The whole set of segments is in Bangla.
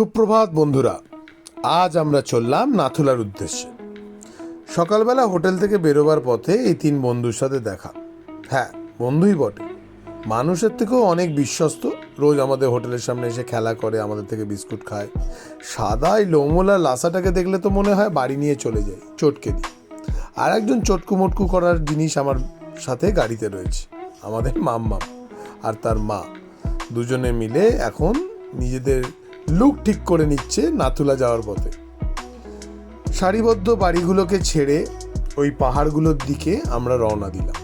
সুপ্রভাত, বন্ধুরা। আজ আমরা চললাম নাথুলার উদ্দেশ্যে। সকালবেলা হোটেল থেকে বেরোবার পথে এই তিন বন্ধুর সাথে দেখা। হ্যাঁ বন্ধুই বটে। মানুষের থেকেও অনেক বিশ্বস্ত। রোজ আমাদের হোটেলের সামনে এসে খেলা করে, আমাদের থেকে বিস্কুট খায়। সাদাই লোমোলা লাসাটাকে দেখলে তো মনে হয় বাড়ি নিয়ে চলে যাই চটকে দিই। আর একজন চটকু মটকু করার জিনিস আমার সাথে গাড়িতে রয়েছে, আমাদের মাম্মা আর তার মা। দুজনে মিলে এখন নিজেদের লুক ঠিক করে নিচ্ছে নাথুলা যাওয়ার পথে। সারিবদ্ধ বাড়িগুলোকে ছেড়ে ওই পাহাড়গুলোর দিকে আমরা রওনা দিলাম।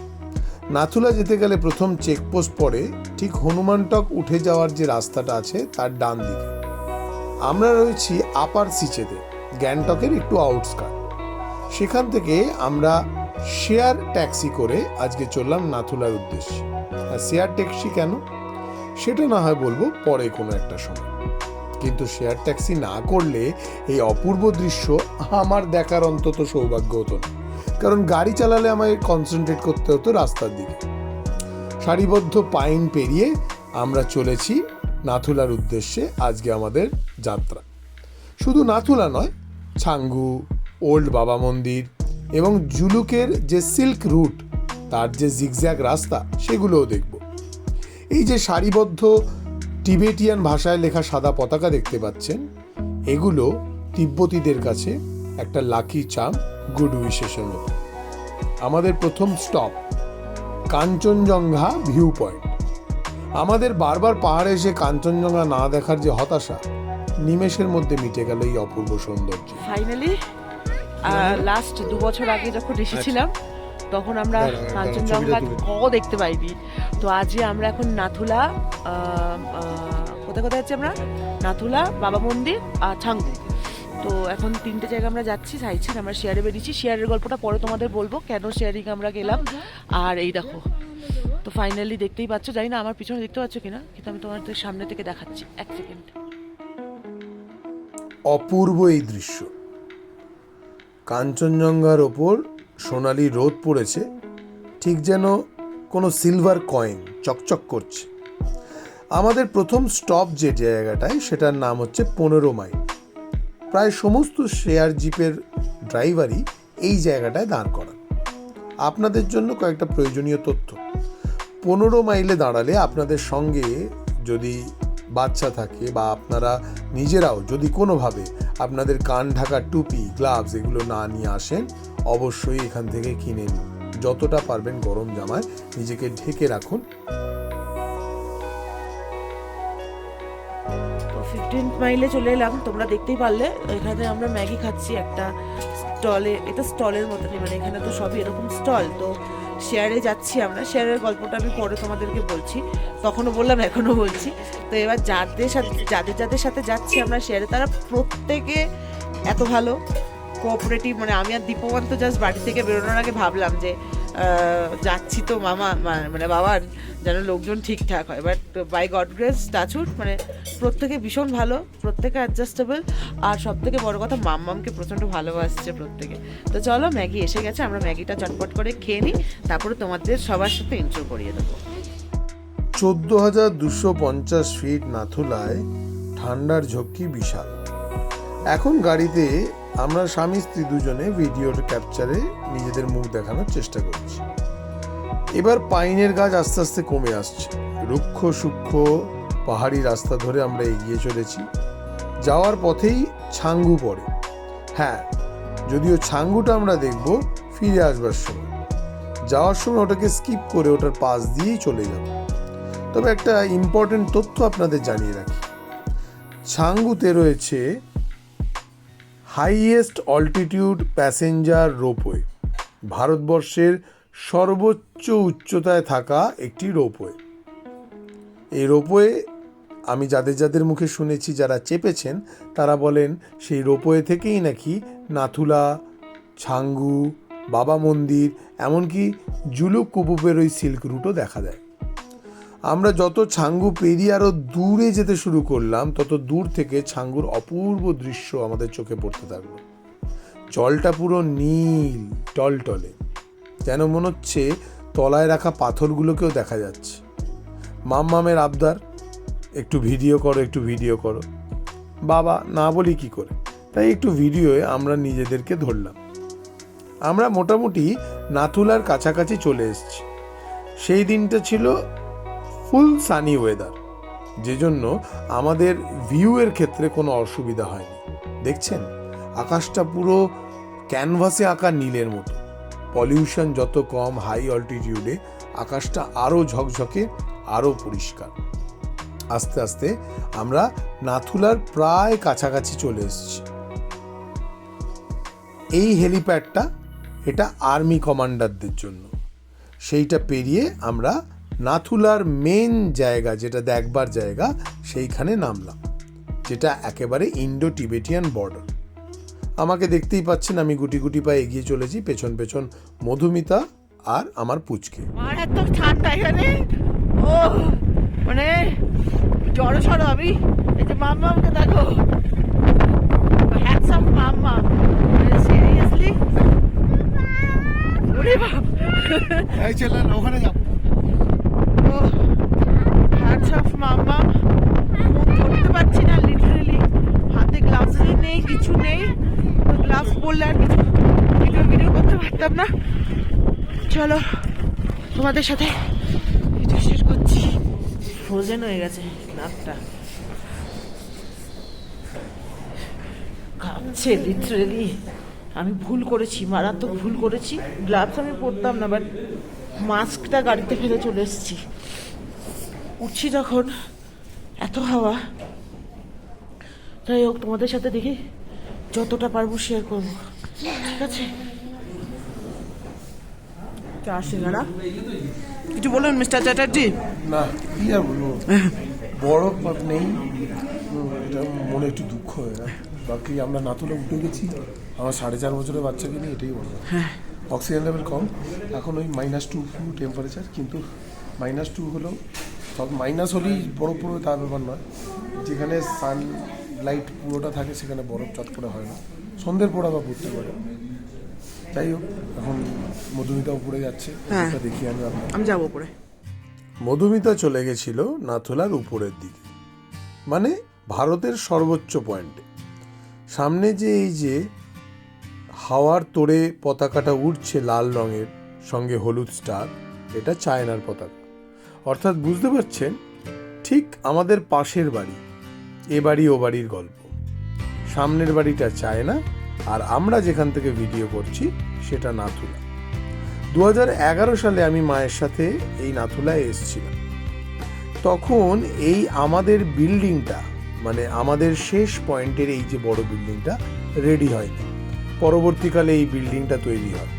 নাথুলা যেতে গেলে প্রথম চেকপোস্ট পরে ঠিক হনুমানটক উঠে যাওয়ার যে রাস্তাটা আছে তার ডান দিকে। আমরা রয়েছি আপার সিচেতে, গ্যাংটকের একটু আউটস্কার সেখান থেকে আমরা শেয়ার ট্যাক্সি করে আজকে চললাম নাথুলার উদ্দেশ্যে। আর শেয়ার ট্যাক্সি কেন? সেটা না হয় বলব পরে কোনো একটা সময়। কিন্তু শেয়ার ট্যাক্সি না করলে এই অপূর্ব দৃশ্য আমার দেখার অন্তত সৌভাগ্য হতো না। কারণ গাড়ি চালালে আমায় কনসেন্ট্রেট করতে হতো রাস্তার দিকে। সারিবদ্ধ পাইন পেরিয়ে আমরা চলেছি নাথুলার উদ্দেশ্যে আজকে আমাদের যাত্রা। শুধু নাথুলা নয়, ছাঙ্গু, ওল্ড বাবা মন্দির এবং জুলুকের যে সিল্ক রুট, তার যে জিগজ্যাগ রাস্তা, সেগুলোও দেখব। এই যে সারিবদ্ধ টিবেটিয়ান ভাষায় লেখা সাদা পতাকা দেখতে পাচ্ছেন। এগুলো তিব্বতীদের কাছে একটা লাকি চাম গুড উইশেসের মতো। আমাদের প্রথম স্টপ, কাঞ্চনজঙ্ঘা ভিউ পয়েন্ট। আমাদের বারবার পাহাড়ে এসে কাঞ্চনজঙ্ঘা না দেখার যে হতাশা, নিমেষের মধ্যে মিটে গেল এই অপূর্ব সৌন্দর্য। ফাইনালি লাস্ট দু বছর আগে যখন এসেছিলাম তখন আমরা কাঞ্চনজঙ্ঘা ক দেখতে পাইনি তো আজকে আমরা এখন নাথুলা কোথায় কোথায় যাচ্ছি আমরা? নাথুলা বাবা মন্দির আর ছাঙ্গু তো এখন তিনটে জায়গা আমরা যাচ্ছি সাইছি আমরা শেয়ারে বেরিয়েছি। শেয়ারের গল্পটা পরে তোমাদের বলব কেন শেয়ারিং আমরা গেলাম। আর এই দেখো তো ফাইনালি দেখতেই পাচ্ছ জানি না আমার পিছনে দেখতে পাচ্ছ কিনা কিন্তু আমি তোমাদের সামনে থেকে দেখাচ্ছি এক সেকেন্ড অপূর্ব এই দৃশ্য। কাঞ্চনজঙ্ঘার ওপর সোনালি রোদ পড়েছে, ঠিক যেন কোনো সিলভার কয়েন চকচক করছে। আমাদের প্রথম স্টপ যে জায়গাটায়, সেটার নাম হচ্ছে পনেরো মাইল প্রায় সমস্ত শেয়ার জিপের ড্রাইভারই এই জায়গাটায় দাঁড় করান। আপনাদের জন্য কয়েকটা প্রয়োজনীয় তথ্য। পনেরো মাইলে দাঁড়ালে আপনাদের সঙ্গে যদি বাচ্চা থাকে বা আপনারা নিজেরাও যদি কোনোভাবে আপনাদের কান ঢাকা টুপি গ্লাভস এগুলো না নিয়ে আসেন, অবশ্যই এখান থেকে কিনে নিন। যতটা পারবেন গরম জামায় নিজেকে ঢেকে রাখুন। ফিফটিন মাইলে চলে এলাম। তোমরা দেখতেই পারলে, এখানে আমরা ম্যাগি খাচ্ছি একটা স্টলে, এটা স্টলের মতনই মানে এখানে তো সবই এরকম স্টল, তো শেয়ারে যাচ্ছি আমরা। শেয়ারের গল্পটা আমি পরে তোমাদেরকে বলছি। তখনও বললাম, এখনও বলছি। তো এবার যাদের সাথে, যাদের যাদের সাথে যাচ্ছি আমরা শেয়ারে তারা প্রত্যেকে এত ভালো কোঅপারেটিভ মানে আমি আর দীপমান তো জাস্ট বাড়ি থেকে বেরোনোর আগে ভাবলাম যে যাচ্ছি তো মামা মানে বাবার, যেন লোকজন ঠিকঠাক হয়। বাট বাই গড গ্রেস টাচুট মানে প্রত্যেকে ভীষণ ভালো, প্রত্যেকে অ্যাডজাস্টেবল আর সব থেকে বড়ো কথা, মাম্মামকে প্রচণ্ড ভালোবাসছে প্রত্যেকে। তো চলো, ম্যাগি এসে গেছে, আমরা ম্যাগিটা চটপট করে খেয়ে নিই, তারপরে তোমাদের সবার সাথে ইন্ট্রো করিয়ে দেবো। চোদ্দ হাজার দুশো পঞ্চাশ ফিট নাথুলায় ঠান্ডার ঝক্কি বিশাল। এখন গাড়িতে আমরা স্বামী স্ত্রী দুজনে ভিডিও ক্যাপচারে নিজেদের মুখ দেখানোর চেষ্টা করছি। এবার পাইনের গাছ আস্তে আস্তে কমে আসছে। রুক্ষ, সূক্ষ্ম পাহাড়ি রাস্তা ধরে আমরা এগিয়ে চলেছি। যাওয়ার পথেই ছাঙ্গু পড়ে। হ্যাঁ যদিও ছাঙ্গুটা আমরা দেখব ফিরে আসবার সময়। যাওয়ার সময় ওটাকে স্কিপ করে ওটার পাশ দিয়েই চলে যাব। তবে একটা ইম্পর্টেন্ট তথ্য আপনাদের জানিয়ে রাখি। ছাঙ্গুতে রয়েছে হাইয়েস্ট অল্টিটিউড প্যাসেঞ্জার রোপওয়ে। ভারতবর্ষের সর্বোচ্চ উচ্চতায় থাকা একটি রোপওয়ে। এই রোপওয়ে, আমি যাদের যাদের মুখে শুনেছি যারা চেপেছেন, তারা বলেন সেই রোপওয়ে থেকেই নাকি নাথুলা, ছাঙ্গু, বাবা মন্দির, এমনকি জুলুক কুপুপের ওই সিল্ক রুটও দেখা যায়। আমরা যত ছাঙ্গু পেরিয়ে আরও দূরে যেতে শুরু করলাম, তত দূর থেকে ছাঙ্গুর অপূর্ব দৃশ্য আমাদের চোখে পড়তে থাকল। জলটা পুরো নীল, টলটলে, যেন মনে হচ্ছে তলায় রাখা পাথরগুলোকেও দেখা যাচ্ছে। মাম্মামের আবদার, একটু ভিডিও করো, একটু ভিডিও করো। বাবা, না বলি কি করে? তাই একটু ভিডিওয়ে আমরা নিজেদেরকে ধরলাম। আমরা মোটামুটি নাথুলার কাছাকাছি চলে এসেছি। সেই দিনটা ছিল ফুল সানি ওয়েদার যে জন্য আমাদের ভিউয়ের ক্ষেত্রে কোনো অসুবিধা হয়নি। দেখছেন? আকাশটা পুরো ক্যানভাসে আঁকা নীলের মতো। পলিউশন যত কম হাই অল্টিটিউডে আকাশটা আরও ঝকঝকে আরও পরিষ্কার। আস্তে আস্তে আমরা নাথুলার প্রায় কাছাকাছি চলে এসেছি। এই হেলিপ্যাডটা এটা আর্মি কমান্ডারদের জন্য। সেইটা পেরিয়ে আমরা নাথুলার মেন জায়গা যেটা দেখবার জায়গা সেইখানে নামলাম যেটা একেবারে ইন্ডো টিবেটিয়ান বর্ডার আমাকে দেখতেই পাচ্ছেন আমি গুটি গুটি পায়ে এগিয়ে চলেছি পেছন পেছন মধুমিতা আর আমার পুচকে। ঠান্ডা এখানে? ও মানে জড়ো সড়ো আমি। এই যে মাম্মাকে দেখো। মাম্মা। সিরিয়াসলি ওরে বাপ এই চলেন ওখানে যাব হ্যাটস অফ মাম্মা ধরতে পারছি না লিটারেলি হাতে গ্লাভস নেই, কিছু নেই। গ্লাভস পরলে আর কিছু ভিডিও ভিডিও করতে পারতাম না। চলো, তোমাদের সাথে ভিডিও শেয়ার করছি। ফ্রোজেন হয়ে গেছে নাকটা কাঁপছে লিটারেলি আমি ভুল করেছি, মারাত্মক ভুল করেছি। গ্লাভস আমি পরতাম না বাট মাস্কটা গাড়িতে ফেলে চলে এসেছি। উঠছি যখন, এত হাওয়া। যাই হোক তোমাদের সাথে দেখি যতটা পারব শেয়ার করব। ঠিক আছে? চা সিঙ্গারা কিছু বলুন মিস্টার চ্যাটার্জি। না কি আর বলব? বরফ নেই। এটা মনে একটু দুঃখ হয়। না বাকি আমরা নাতুলে উঠে গেছি। আমার সাড়ে চার বছরের বাচ্চাকে নিয়ে এটাই বলব। অক্সিজেন লেভেল কম। এখন ওই মাইনাস টু টেম্পারেচার কিন্তু মাইনাস টু হলেও সব মাইনাস হলেই বরফ পড়বে তার ব্যাপার নয়। যেখানে সানলাইট পুরোটা থাকে সেখানে বরফ চট করে হয় না। সন্ধ্যের পর আবার পড়তে পারে। যাই হোক এখন মধুমিতা উপরে যাচ্ছে হ্যাঁ। দেখি আমি আমি যাব পরে মধুমিতা চলে গেছিল নাথুলার উপরের দিকে। মানে ভারতের সর্বোচ্চ পয়েন্টে। সামনে যে এই যে হাওয়ার তোড়ে পতাকাটা উঠছে লাল রঙের সঙ্গে হলুদ স্টার এটা চায়নার পতাকা। অর্থাৎ বুঝতে পারছেন ঠিক আমাদের পাশের বাড়ি। এ বাড়ি, ও বাড়ির গল্প। সামনের বাড়িটা চায় না আর আমরা যেখান থেকে ভিডিও করছি সেটা নাথুলা। দু এগারো সালে আমি মায়ের সাথে এই নাথুলায় এসেছিলাম। তখন এই আমাদের বিল্ডিংটা মানে আমাদের শেষ পয়েন্টের এই যে বড় বিল্ডিংটা রেডি হয়নি। পরবর্তীকালে এই বিল্ডিংটা তৈরি হয়।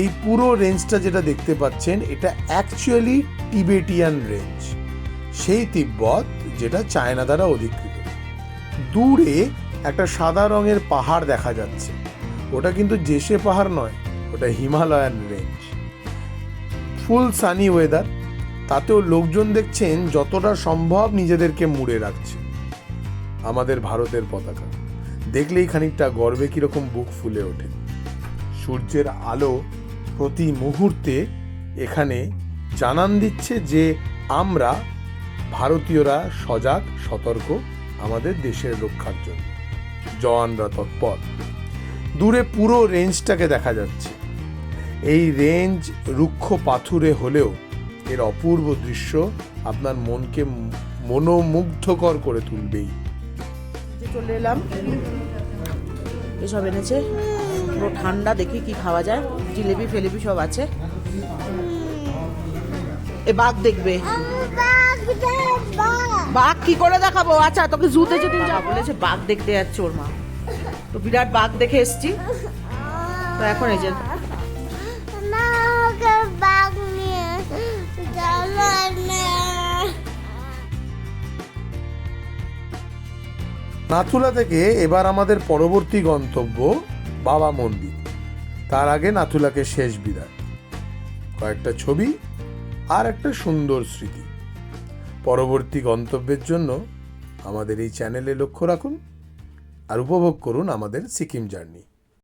এই পুরো রেঞ্জটা যেটা দেখতে পাচ্ছেন, এটা অ্যাকচুয়ালি টিবেটিয়ান রেঞ্জ সেই তিব্বত যেটা চায়না দ্বারা অধিকৃত। দূরে একটা সাদা রঙের পাহাড় দেখা যাচ্ছে। ওটা কিন্তু জেসে পাহাড় নয়, ওটা Himalayan range full sunny weather তাতেও লোকজন দেখছেন যতটা সম্ভব নিজেদেরকে মুড়ে রাখছে। আমাদের ভারতের পতাকা। দেখলেই খানিকটা গর্বে কীরকম বুক ফুলে ওঠে। সূর্যের আলো প্রতি মুহূর্তে এখানে জানান দিচ্ছে যে আমরা ভারতীয়রা সজাগ, সতর্ক আমাদের দেশের রক্ষার জন্য। জওয়ানরা তৎপর। দূরে পুরো রেঞ্জটাকে দেখা যাচ্ছে। এই রেঞ্জ রুক্ষ পাথুরে হলেও এর অপূর্ব দৃশ্য আপনার মনকে মনোমুগ্ধকর করে তুলবেই। চলে এলাম। এসব এনেছে। পুরো ঠান্ডা দেখি কি খাওয়া যায়। জিলেবি ফেলেবি সব আছে। এ বাঘ দেখবে। বাঘ কি করে দেখাবো? আচ্ছা তোকে জুতে যেদিন যা বলেছে, বাঘ দেখতে যাচ্ছে ওর মা। তো বিরাট বাঘ দেখে এসছি। তো এখন এই যে নাথুলা থেকে এবার আমাদের পরবর্তী গন্তব্য বাবা মন্দির। তার আগে নাথুলাকে শেষ বিদায়। কয়েকটা ছবি আর একটা সুন্দর স্মৃতি। পরবর্তী গন্তব্যের জন্য আমাদের এই চ্যানেলে লক্ষ্য রাখুন আর উপভোগ করুন আমাদের সিকিম জার্নি।